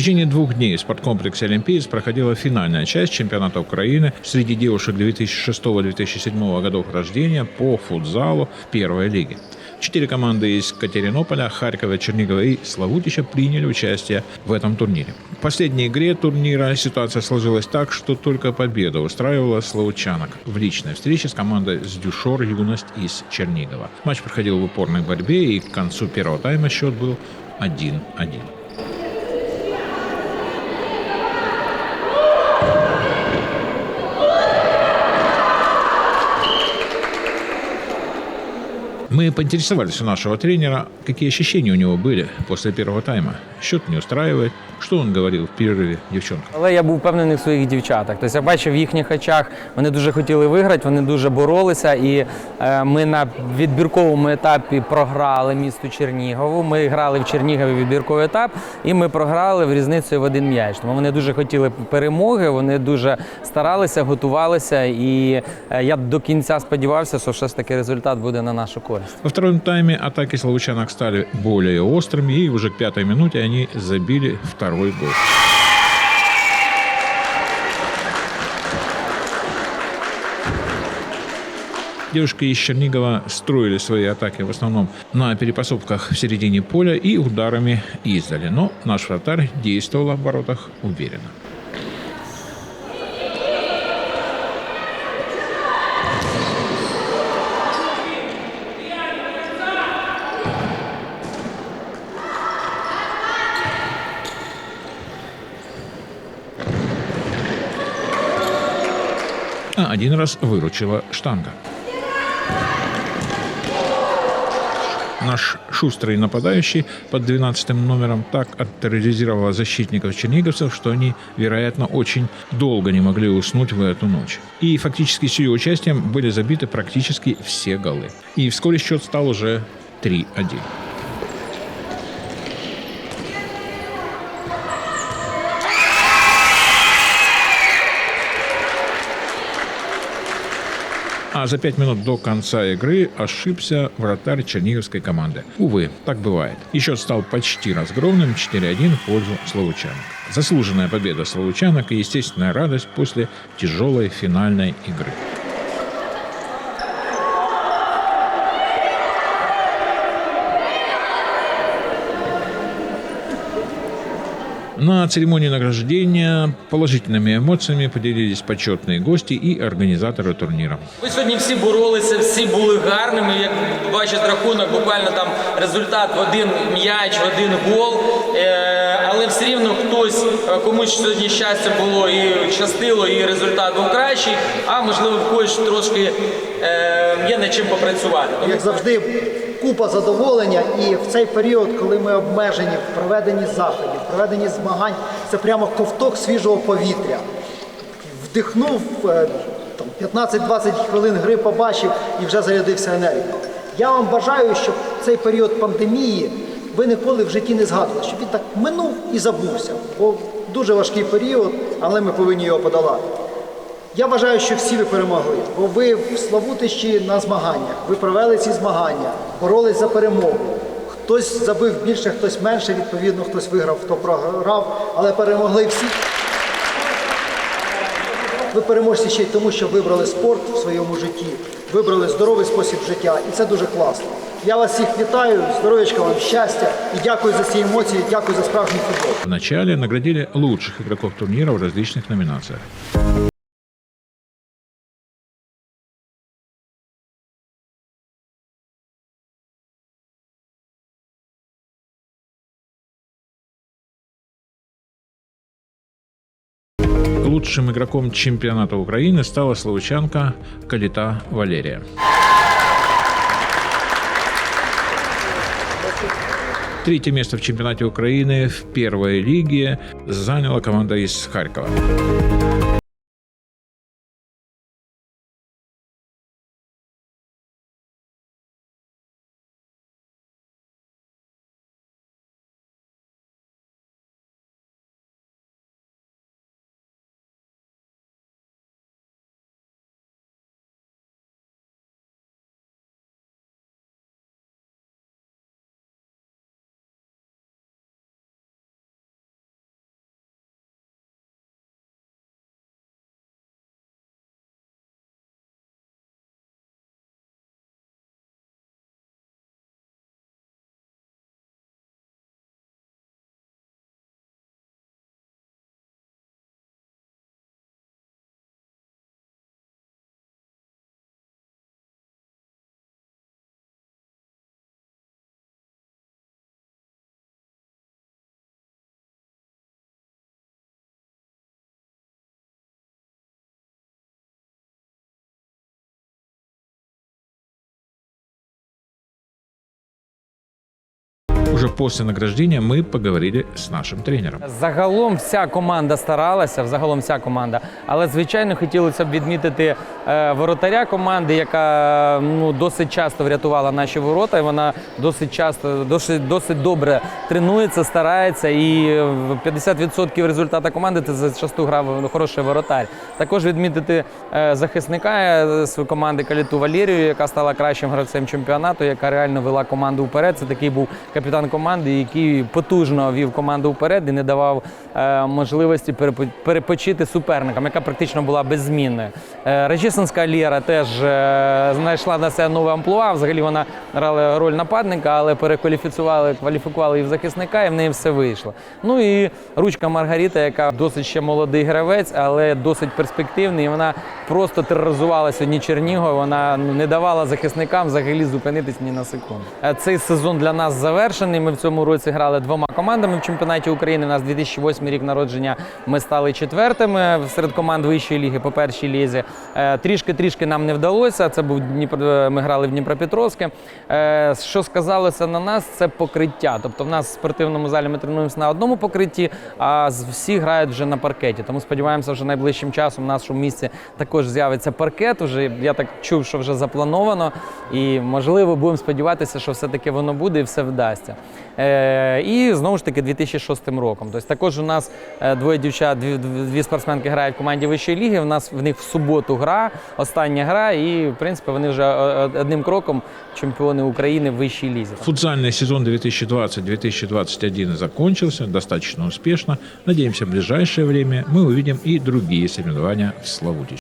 течение двух дней в спорткомплексе «Олимпиец» проходила финальная часть чемпионата Украины среди девушек 2006-2007 годов рождения по футзалу в первой лиге. Четыре команды из Катеринополя, Харькова, Чернигова и Славутича приняли участие в этом турнире. В последней игре турнира ситуация сложилась так, что только победа устраивала славутчанок в личной встрече с командой с Дюшор «Юность» из Чернигова. Матч проходил в упорной борьбе, и к концу первого тайма счет был 1-1. Мы поинтересовались у нашего тренера, какие ощущения у него были после первого тайма. Счет не устраивает. Что он говорил в перерыве девчонкам? Але я був впевнений в своїх дівчатах. Тобто я бачив в їхніх очах, вони дуже хотіли виграти, вони дуже боролися. І е, ми на відбірковому етапі програли місту Чернігову. Ми грали в Чернігові відбірковий етап, і ми програли в різницею в один м'яч. Тому вони дуже хотіли перемоги, вони дуже старалися, готувалися. І е, я до кінця сподівався, що все ж таки результат буде на нашу користь. Во втором тайме атаки славучанок стали более острыми, и уже к пятой минуте они забили второй гол. Девушки из Чернигова строили свои атаки в основном на перепасовках в середине поля и ударами издали. Но наш вратарь действовал в воротах уверенно. А один раз выручила штанга. Наш шустрый нападающий под 12 номером так оттерроризировал защитников черниговцев, что они, вероятно, очень долго не могли уснуть в эту ночь. И фактически с ее участием были забиты практически все голы. И вскоре счет стал уже 3-1. А за пять минут до конца игры ошибся вратарь черниговской команды. Увы, так бывает. Счет стал почти разгромным 4-1 в пользу словучанок. Заслуженная победа словучанок и естественная радость после тяжелой финальной игры. На церемонии награждения положительными эмоциями поделились почетные гости и организаторы турнира. Ви сьогодні всі боролися, всі були гарними. Як бачить рахунок, буквально там результат в один м'яч, в один гол. Е, але все рівно хтось е, комусь сьогодні щастя було і щастило, і результат був кращий. А можливо, в когось трошки е, є над чим попрацювати. Тому як завжди, купа задоволення. І в цей період, коли ми обмежені в проведенні заходів, в проведенні змагань, це прямо ковток свіжого повітря. Вдихнув е, 15-20 хвилин гри, побачив і вже зарядився енергією. Я вам бажаю, щоб цей період пандемії ви ніколи в житті не згадували, щоб він так минув і забувся. Бо дуже важкий період, але ми повинні його подолати. Я вважаю, що всі ви перемогли, бо ви в Славутищі на змаганнях, ви провели ці змагання, боролись за перемогу. Хтось забив більше, хтось менше, відповідно, хтось виграв, хто програв, але перемогли всі. Ви переможці ще й тому, що вибрали спорт в своєму житті, вибрали здоровий спосіб життя, і це дуже класно. Я вас всіх вітаю, здоров'ячка вам, щастя і дякую за ці емоції, дякую за справжній футбол. Вначале наградили лучших игроков турнира в различных номинациях. Лучшим игроком чемпионата Украины стала словачанка Калита Валерия. Третье место в чемпионате Украины в первой лиге заняла команда из Харькова. Уже после награждения мы поговорили с нашим тренером. Загалом вся команда старалася, загалом вся команда. Але звичайно хотілося б відмітити е, воротаря команди, яка ну досить часто врятувала наші ворота. І вона досить часто, досить, досить добре тренується, старається. І в 50% результату команди це за часту грав хороший воротар. Також відмітити е, захисника е, з команди Каліту Валерію, яка стала кращим гравцем чемпіонату, яка реально вела команду вперед. Це такий був капітан команди, який потужно вів команду вперед і не давав е, можливості перепочити суперникам, яка практично була беззмінною. Е, Речисинська Лєра теж е, знайшла на себе нове амплуа. Взагалі вона грала роль нападника, але перекваліфікували кваліфікували її в захисника, і в неї все вийшло. Ну і ручка Маргарита, яка досить ще молодий гравець, але досить перспективний. І вона просто тероризувала сьогодні Чернігов. Вона ну, не давала захисникам взагалі зупинитись ні на секунду. Цей сезон для нас завершений. Ми в цьому році грали двома командами в чемпіонаті України. У нас 2008 рік народження. Ми стали четвертими серед команд вищої ліги по першій лізі. Е, Трішки-трішки нам не вдалося. Це був Дніпро. е, Ми грали в Дніпропетровське. Е, Що сказалося на нас, це покриття. Тобто, в нас в спортивному залі ми тренуємося на одному покритті, а всі грають вже на паркеті. Тому сподіваємося, вже найближчим часом в нашому місті також з'явиться паркет. Уже я так чув, що вже заплановано. І можливо, будемо сподіватися, що все-таки воно буде і все вдасться. Е, і знову ж таки 2006 роком. Тобто також у нас е, двоє дівчат, дві, дві спортсменки грають в команді вищої ліги. У нас в них в суботу гра, остання гра, і в принципі вони вже е, одним кроком чемпіони України в вищій лізі. Футзальный сезон 2020-2021 закончился достаточно успешно. Надеемся, в ближайшее время мы увидим и другие соревнования в Славутиче.